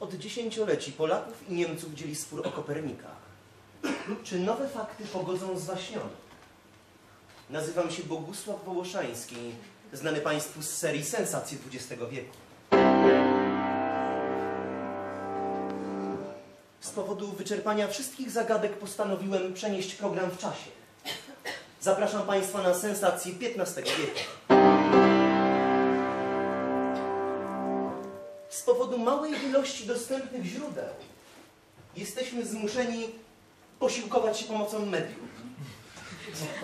Od dziesięcioleci Polaków i Niemców dzieli spór o Kopernika. Czy nowe fakty pogodzą zwaśnione? Nazywam się Bogusław Wołoszański, znany Państwu z serii Sensacje XX wieku. Z powodu wyczerpania wszystkich zagadek postanowiłem przenieść program w czasie. Zapraszam Państwa na sensacje XV wieku. Z powodu małej ilości dostępnych źródeł jesteśmy zmuszeni posiłkować się pomocą mediów.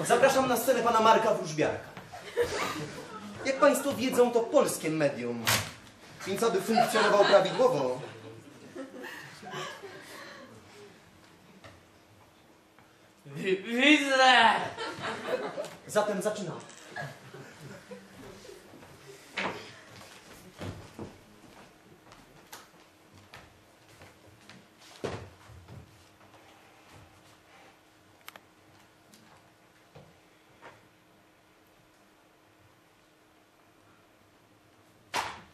Zapraszam na scenę pana Marka Wróżbiarka. Jak Państwo wiedzą, to polskie medium, więc aby funkcjonował prawidłowo, Wi- Widzę! zatem zaczynamy.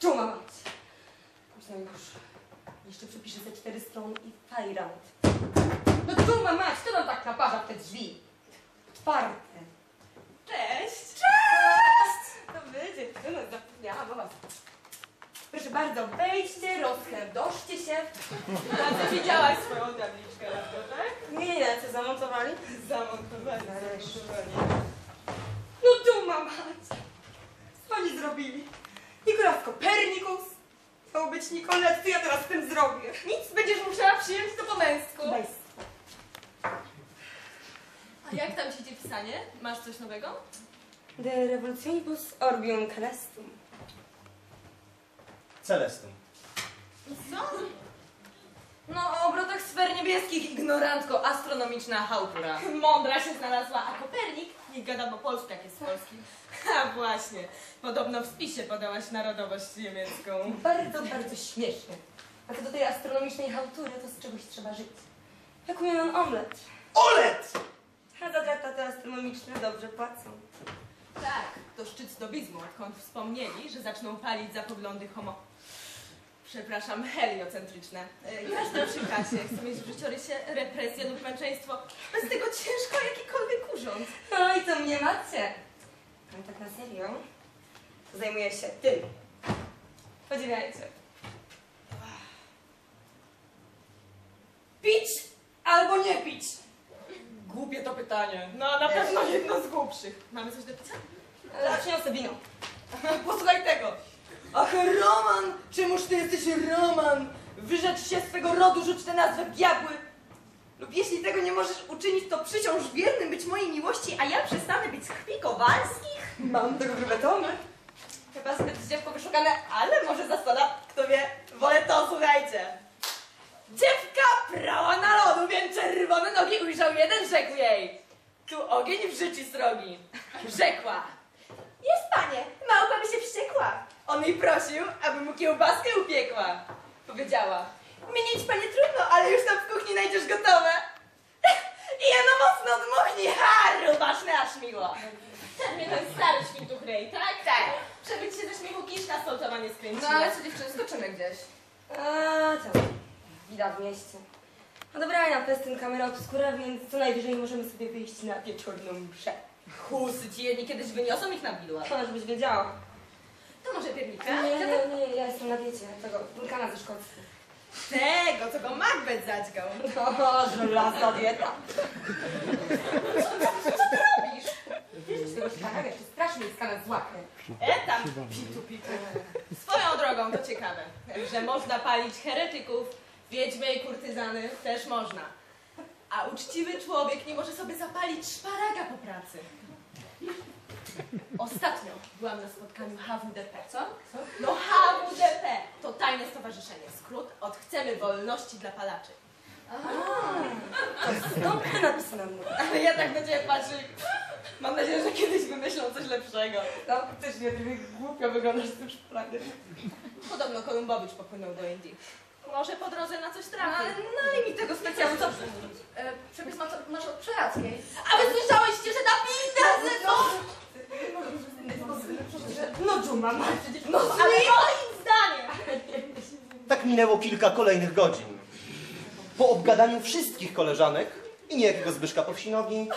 Tu mam mać. Późno już. Jeszcze przepiszę ze cztery strony i fajrant. No tu mam mać, kto tam tak naparza te drzwi? Otwarte. Cześć! Cześć! To wy, dziewczyny, zapomniałam o was. Proszę bardzo, wejdźcie, rozherdoszcie się. A ty widziałaś swoją tabliczkę na to, tak? Nie, nie, co zamontowali? Zamontowali. Nareszcie. zamontowali. No tu mam mać. Co oni zrobili? Nikolas Kopernikus. Miał być Nikolas, co ja teraz z tym zrobię? Nic, będziesz musiała przyjąć to po męsku. Daj A jak tam ci idzie pisanie? Masz coś nowego? De revolutionibus orbium celestum. Celestum. Co? No o obrotach sfer niebieskich, ignorantko, astronomiczna chałtura. Mądra się znalazła, a Kopernik nie gada po polsku, jak jest polski. A właśnie, podobno w spisie podałaś narodowość niemiecką. Bardzo, bardzo śmieszne. A co do tej astronomicznej hałtury, to z czegoś trzeba żyć. Jak umiem omlet. OLED! A za traktaty astronomiczne dobrze płacą. Tak, to szczyt snobizmu, odkąd wspomnieli, że zaczną palić za poglądy homo... Przepraszam, heliocentryczne. E, Każdy przy kasie chce mieć w życiorysie represję lub męczeństwo. Bez tego ciężko jakikolwiek urząd. No i co mnie macie? Ale tak na serio, to zajmuję się tym. Podziwiajcie. Pić albo nie pić? Głupie to pytanie. No, na pewno jedno z głupszych. Mamy coś do picia? Ale przyniosę wino. Posłuchaj tego. Ach, Roman! Czemuż ty jesteś Roman? Wyrzecz się swego rodu, rzuć tę nazwę diabły. Lub jeśli tego nie możesz uczynić, to przysiąż wiernym być mojej miłości, a ja przestanę być z krwi Kowalskich? Mam tego grube tomy. Chyba zbyt dziewko wyszukane, ale może zasada, kto wie, wolę to, słuchajcie. Dziewka prała na lodu, więc czerwone nogi ujrzał jeden, rzekł jej. Tu ogień w życiu srogi. Rzekła. Jest panie, małpa by się wściekła. On jej prosił, aby mu kiełbaskę upiekła. Powiedziała. Mienić panie trudno, ale już tam w kuchni znajdziesz gotowe. I jeno mocno dmuchnij, ha, rubaszne aż miło. Mnie ten stary świntuch rej, tak? Tak. Żeby ci się ze śmiechu kiszka stolcowa nie No skręciła. ale co dziewczyny, skoczymy gdzieś. A co? Widać w mieście. No dobra, na festyn kamera obskura, więc co najwyżej możemy sobie wyjść na wieczorną mszę. Chusy ci jedni kiedyś wyniosą ich na bidła. To żebyś wiedziała. To może piernika? Nie, nie, nie, nie, ja jestem na diecie tego wulkana ze Szkocji. Tego, co go Macbeth zadźgał. O, żelazna dieta. Robisz? Wiesz, z tego szkana, jak się strasznie jest skana złapie. E tam, pitu, pitu. Swoją drogą to ciekawe, że można palić heretyków, wiedźmy i kurtyzany też można. A uczciwy człowiek nie może sobie zapalić szparaga po pracy. Ostatnio byłam na spotkaniu HWDP. Co? No HWDP to tajne stowarzyszenie. Skrót od Chcemy Wolności dla Palaczy. Dobrze napisane mnie. Ale ja tak na ciebie patrzę i mam nadzieję, że kiedyś wymyślą coś lepszego. No, faktycznie, ty głupio wyglądasz z tym szplagiem. Podobno Kolumbowicz popłynął do Indii. Może po drodze na coś No, trafi. ale nalej mi tego specjalu, co E, przepis masz od przeradzkiej. A wy słyszałyście, że na pinda ze to? Dżuma, ma przecież... No ale moim zdaniem! Tak minęło kilka kolejnych godzin. Po obgadaniu wszystkich koleżanek i niejakiego Zbyszka Powsinogi,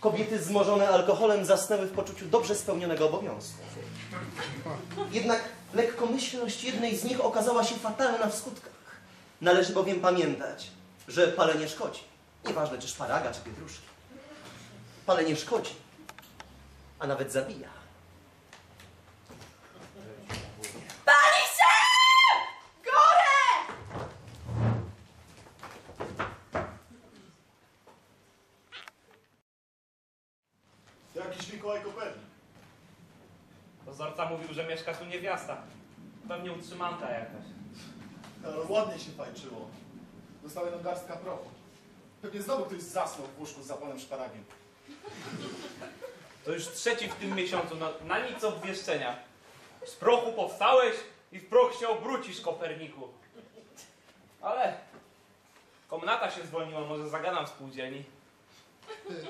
kobiety zmorzone alkoholem zasnęły w poczuciu dobrze spełnionego obowiązku. Jednak lekkomyślność jednej z nich okazała się fatalna w skutkach. Należy bowiem pamiętać, że palenie szkodzi. Nieważne czy szparaga, czy pietruszki. Palenie szkodzi, a nawet zabija. Pali się! Górę! Jakiś Mikołaj Kopernik. Dozorca mówił, że mieszka tu niewiasta. Pewnie utrzymanka jakaś. Ale ładnie się fajczyło. Dostałem jedną garstka prochu. Pewnie znowu ktoś zasnął w łóżku z zapalonym szparagiem. To już trzeci w tym miesiącu, no, na nic obwieszczenia. Z prochu powstałeś i w proch się obrócisz, Koperniku. Ale komnata się zwolniła, może zagadam w spółdzielni. Ty,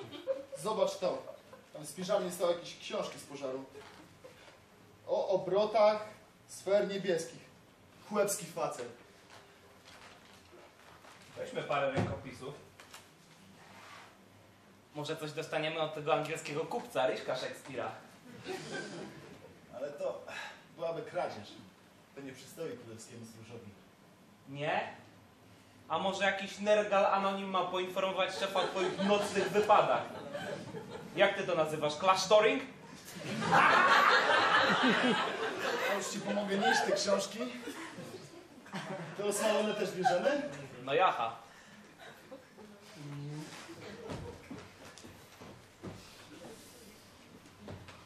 zobacz to. Tam z piżarni stały jakieś książki z pożaru. O obrotach sfer niebieskich. Chłebski facet. Weźmy parę rękopisów. Może coś dostaniemy od tego angielskiego kupca, Ryśka Szekspira. Ale to byłaby kradzież. To nie przystoi królewskiemu stróżowi. Nie? A może jakiś nergal anonim ma poinformować szefa o twoich nocnych wypadach? Jak ty to nazywasz? Klasztoring? Ja już ci pomogę nieść te książki. Te osmalone też bierzemy? No jaha.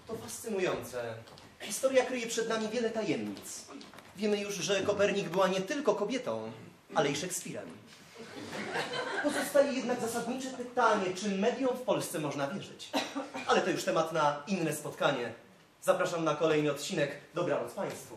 To fascynujące. Historia kryje przed nami wiele tajemnic. Wiemy już, że Kopernik była nie tylko kobietą, ale i Szekspirem. Pozostaje jednak zasadnicze pytanie, czy mediom w Polsce można wierzyć. Ale to już temat na inne spotkanie. Zapraszam na kolejny odcinek. Dobranoc Państwu.